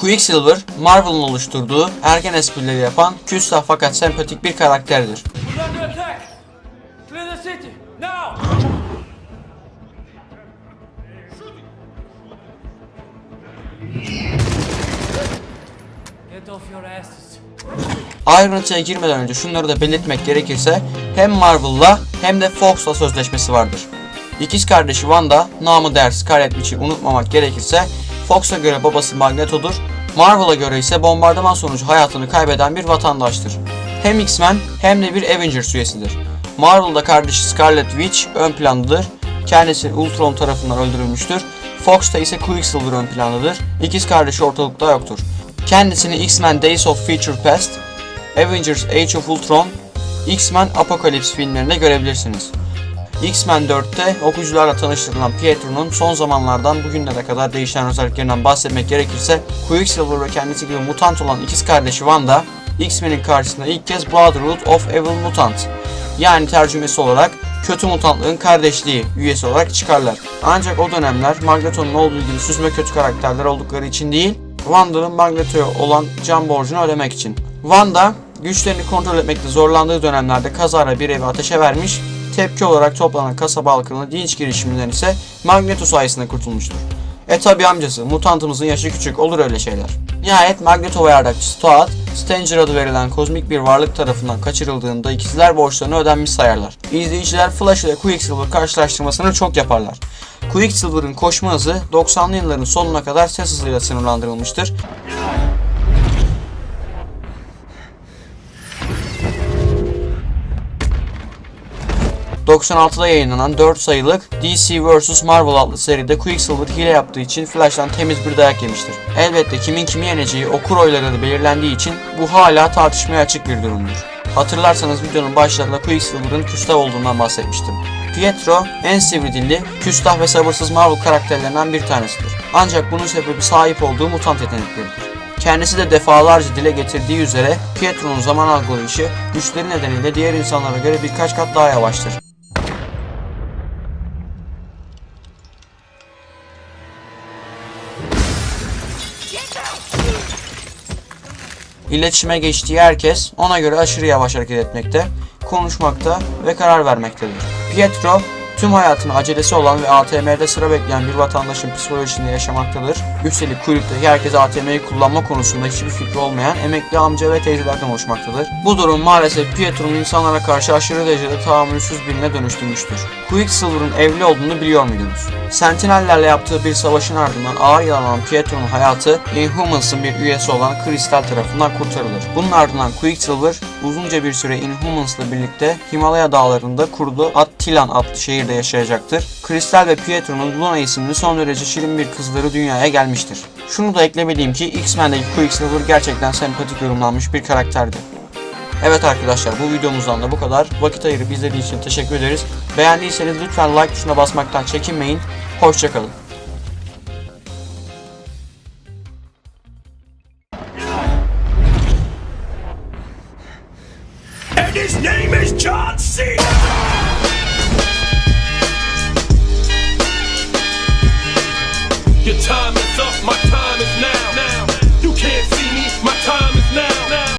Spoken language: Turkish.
Quicksilver, Marvel'ın oluşturduğu ergen esprileri yapan küstah fakat sempatik bir karakterdir. Asses. Ayrıntıya girmeden önce şunları da belirtmek gerekirse hem Marvel'la hem de Fox'la sözleşmesi vardır. İkiz kardeşi Wanda, namı değer Scarlet Witch'i unutmamak gerekirse Fox'a göre babası Magneto'dur, Marvel'a göre ise bombardıman sonucu hayatını kaybeden bir vatandaştır. Hem X-Men hem de bir Avengers üyesidir. Marvel'da kardeşi Scarlet Witch ön plandadır, kendisi Ultron tarafından öldürülmüştür. Fox'ta ise Quicksilver ön plandadır. İkiz kardeşi ortalıkta yoktur. Kendisini X-Men Days of Future Past, Avengers Age of Ultron, X-Men Apocalypse filmlerinde görebilirsiniz. X-Men 4'te okuyucularla tanıştırılan Pietro'nun son zamanlardan bugünlere kadar değişen özelliklerinden bahsetmek gerekirse Quicksilver ve kendisi gibi mutant olan ikiz kardeşi Wanda, X-Men'in karşısında ilk kez Brotherhood of Evil Mutant yani tercümesi olarak kötü mutantlığın kardeşliği üyesi olarak çıkarlar. Ancak o dönemler Magneto'nun olduğu gibi süzme kötü karakterler oldukları için değil, Wanda'nın Magneto'ya olan can borcunu ödemek için. Wanda güçlerini kontrol etmekte zorlandığı dönemlerde kazara bir evi ateşe vermiş, tepki olarak toplanan kasaba halkının dinç girişiminden ise Magneto sayesinde kurtulmuştur. E tabi amcası, mutantımızın yaşı küçük, olur öyle şeyler. Nihayet Magneto ve yardakçısı Toad, Stanger adı verilen kozmik bir varlık tarafından kaçırıldığında ikizler borçlarını ödenmiş sayarlar. İzleyiciler Flash ile Quicksilver karşılaştırmasını çok yaparlar. Quicksilver'ın koşma hızı 90'lı yılların sonuna kadar ses hızıyla sınırlandırılmıştır. 96'da yayınlanan 4 sayılık DC vs Marvel adlı seride Quicksilver hile yaptığı için Flash'tan temiz bir dayak yemiştir. Elbette kimin kimi yeneceği okur oyları belirlendiği için bu hala tartışmaya açık bir durumdur. Hatırlarsanız videonun başlarında Quicksilver'ın küstah olduğundan bahsetmiştim. Pietro en sivri dilli, küstah ve sabırsız Marvel karakterlerinden bir tanesidir. Ancak bunun sebebi sahip olduğu mutant yetenekleridir. Kendisi de defalarca dile getirdiği üzere Pietro'nun zaman algılayışı güçleri nedeniyle diğer insanlara göre birkaç kat daha yavaştır. İletişime geçtiği herkes ona göre aşırı yavaş hareket etmekte, konuşmakta ve karar vermektedir. Pietro tüm hayatın acelesi olan ve ATM'de sıra bekleyen bir vatandaşın psikolojisinde yaşamaktadır. Üstelik kulüpteki herkes ATM'yi kullanma konusunda hiçbir fikri olmayan emekli amca ve teyzelerden oluşmaktadır. Bu durum maalesef Pietro'nun insanlara karşı aşırı derecede tahammülsüz birine dönüştürmüştür. Quicksilver'ın evli olduğunu biliyor muydunuz? Sentinellerle yaptığı bir savaşın ardından ağır yaralanan Pietro'nun hayatı Inhumans'ın bir üyesi olan Crystal tarafından kurtarılır. Bunun ardından Quicksilver uzunca bir süre Inhumans'la birlikte Himalaya dağlarında kurduğu Attilan adlı şehirde yaşayacaktır. Crystal ve Pietro'nun Luna isimli son derece şirin bir kızları dünyaya gelmiştir. Şunu da eklemeliyim ki X-Men'deki Quicksilver gerçekten sempatik yorumlanmış bir karakterdi. Evet arkadaşlar bu videomuzdan da bu kadar. Vakit ayırıp izlediğiniz için teşekkür ederiz. Beğendiyseniz lütfen like tuşuna basmaktan çekinmeyin. Hoşçakalın. And his name is John C.